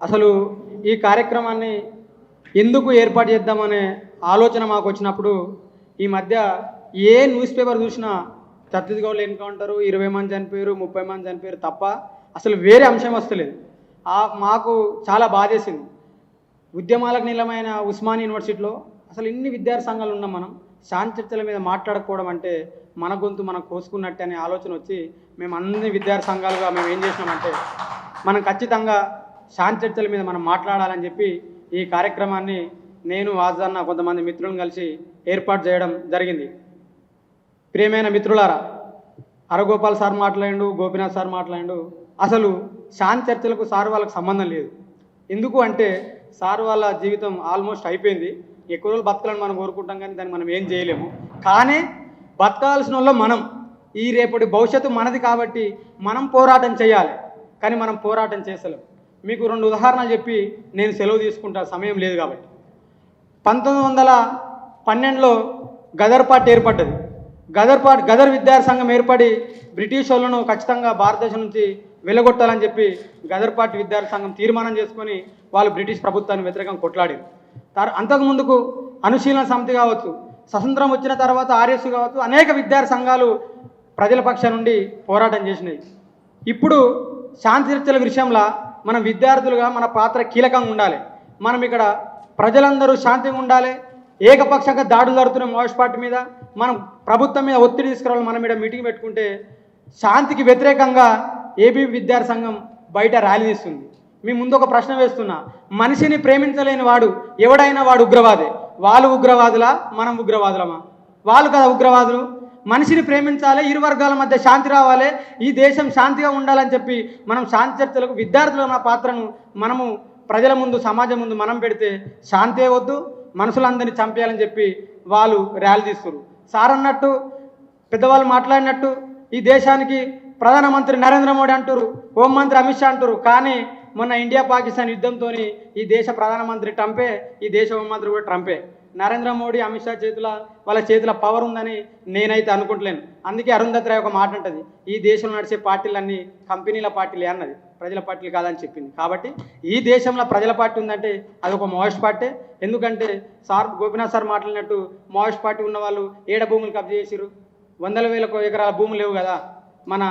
అసలు ఈ కార్యక్రమాన్ని ఎందుకు ఏర్పాటు చేద్దామనే ఆలోచన మాకు వచ్చినప్పుడు ఈ మధ్య ఏ న్యూస్ పేపర్ చూసినా ఛత్తీస్గఢ్లో ఎన్కౌంటరు ఇరవై మంది చనిపోయారు ముప్పై మంది చనిపోయారు తప్ప అసలు వేరే అంశం వస్తలేదు. ఆ మాకు చాలా బాధేసింది. ఉద్యమాలకు నిలమైన ఉస్మాన్ యూనివర్సిటీలో అసలు ఇన్ని విద్యార్థి సంఘాలు ఉన్నాం మనం. శాంతి చర్చల మీద మాట్లాడకపోవడం అంటే మన గొంతు మనం కోసుకున్నట్టే అనే ఆలోచన వచ్చి మేము అన్ని విద్యార్థి సంఘాలుగా మేము ఏం చేసినామంటే మనం ఖచ్చితంగా శాంతి చర్చల మీద మనం మాట్లాడాలని చెప్పి ఈ కార్యక్రమాన్ని నేను వాజన్న కొంతమంది మిత్రులను కలిసి ఏర్పాటు చేయడం జరిగింది. ప్రియమైన మిత్రులారా అరగోపాల్ సార్ మాట్లాడిండు గోపీనాథ్ సార్ మాట్లాడిండు. అసలు శాంతి చర్చలకు సార్ వాళ్ళకి సంబంధం లేదు. ఎందుకు అంటే సార్ వాళ్ళ జీవితం ఆల్మోస్ట్ అయిపోయింది. ఎక్కువ రోజులు బతకాలని మనం కోరుకుంటాం కానీ దాన్ని మనం ఏం చేయలేము. కానీ బతకాల్సిన వాళ్ళు మనం. ఈ రేపటి భవిష్యత్తు మనది కాబట్టి మనం పోరాటం చేయాలి. కానీ మనం పోరాటం చేసలేము మీకు రెండు ఉదాహరణలు చెప్పి నేను సెలవు తీసుకుంటా సమయం లేదు కాబట్టి. పంతొమ్మిది వందల పన్నెండులో గదర్ పార్టీ ఏర్పడ్డది. గదర్ పార్టీ గదర్ విద్యార్థి సంఘం ఏర్పడి బ్రిటిష్ వాళ్ళను ఖచ్చితంగా భారతదేశం నుంచి వెలగొట్టాలని చెప్పి గదర్ పార్టీ విద్యార్థి సంఘం తీర్మానం చేసుకొని వాళ్ళు బ్రిటిష్ ప్రభుత్వాన్ని వ్యతిరేకంగా కొట్లాడారు. తర్ అంతకుముందుకు అనుశీలన సమితి కావచ్చు స్వతంత్రం వచ్చిన తర్వాత ఆర్ఎస్ కావచ్చు అనేక విద్యార్థి సంఘాలు ప్రజల పక్షం నుండి పోరాటం చేసినాయి. ఇప్పుడు శాంతి చర్చల విషయంలో మనం విద్యార్థులుగా మన పాత్ర కీలకంగా ఉండాలి. మనం ఇక్కడ ప్రజలందరూ శాంతిగా ఉండాలి. ఏకపక్షంగా దాడులు జరుగుతున్న మోస్ట్ పార్టీ మీద. మనం ప్రభుత్వం మీద ఒత్తిడి తీసుకురావాలి మనం ఇక్కడ మీటింగ్ పెట్టుకుంటే శాంతికి వ్యతిరేకంగా ఏబీ విద్యార్థి సంఘం బయట ర్యాలీ తీస్తుంది. మీ ముందు ఒక ప్రశ్న వేస్తున్నా. మనిషిని ప్రేమించలేని వాడు ఎవడైనా వాడు ఉగ్రవాదే. వాళ్ళు ఉగ్రవాదులా? మనం ఉగ్రవాదులమా? వాళ్ళు కదా ఉగ్రవాదులు. మనిషిని ప్రేమించాలి ఇరు వర్గాల మధ్య శాంతి రావాలి ఈ దేశం శాంతిగా ఉండాలని చెప్పి మనం శాంతి చర్చలకు విద్యార్థుల మన పాత్రను మనము ప్రజల ముందు సమాజం ముందు మనం పెడితే శాంతే వద్దు మనుషులందరినీ చంపేయాలని చెప్పి వాళ్ళు ర్యాలీ తీస్తారు సార్ అన్నట్టు పెద్దవాళ్ళు మాట్లాడినట్టు ఈ దేశానికి ప్రధానమంత్రి నరేంద్ర మోడీ అంటారు హోంమంత్రి అమిత్ షా అంటారు కానీ మొన్న ఇండియా పాకిస్తాన్ యుద్ధంతో ఈ దేశ ప్రధానమంత్రి ట్రంపే ఈ దేశ హోంమంత్రి కూడా ట్రంపే. నరేంద్ర మోడీ అమిత్ షా చేతుల వాళ్ళ చేతుల పవర్ ఉందని నేనైతే అనుకుంటలేను. అందుకే అరుంధతి రాయ్ ఒక మాట ఉంటుంది ఈ దేశంలో నడిచే పార్టీలన్నీ కంపెనీల పార్టీలే అన్నది. ప్రజల పార్టీలు కాదని చెప్పింది. కాబట్టి ఈ దేశంలో ప్రజల పార్టీ ఉందంటే అది ఒక మావోయిస్ట్ పార్టీ. ఎందుకంటే సార్ గోపీనాథ్ సార్ మాట్లాడినట్టు మావోయిస్ట్ పార్టీ ఉన్న వాళ్ళు ఏడ భూములు కబ్జా చేసిరు వందల వేల ఎకరాల భూములు లేవు కదా. మన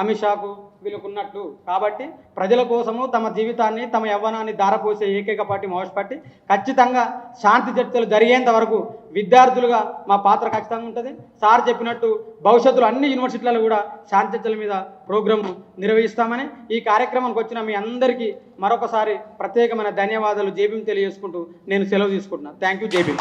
అమిత్ షాకు వీళ్ళకున్నట్లు కాబట్టి ప్రజల కోసము తమ జీవితాన్ని తమ యవ్వనాన్ని దారపోసే ఏకైక పార్టీ మావోయిస్ట్ పార్టీ. ఖచ్చితంగా శాంతి చర్చలు జరిగేంత వరకు విద్యార్థులుగా మా పాత్ర ఖచ్చితంగా ఉంటుంది. సార్ చెప్పినట్టు భవిష్యత్తులో అన్ని యూనివర్సిటీలలో కూడా శాంతి చర్చల మీద ప్రోగ్రాం నిర్వహిస్తామని ఈ కార్యక్రమానికి వచ్చిన మీ అందరికీ మరొకసారి ప్రత్యేకమైన ధన్యవాదాలు. జేబీం తెలియజేసుకుంటూ నేను సెలవు తీసుకుంటున్నాను థ్యాంక్ యూ జేబీ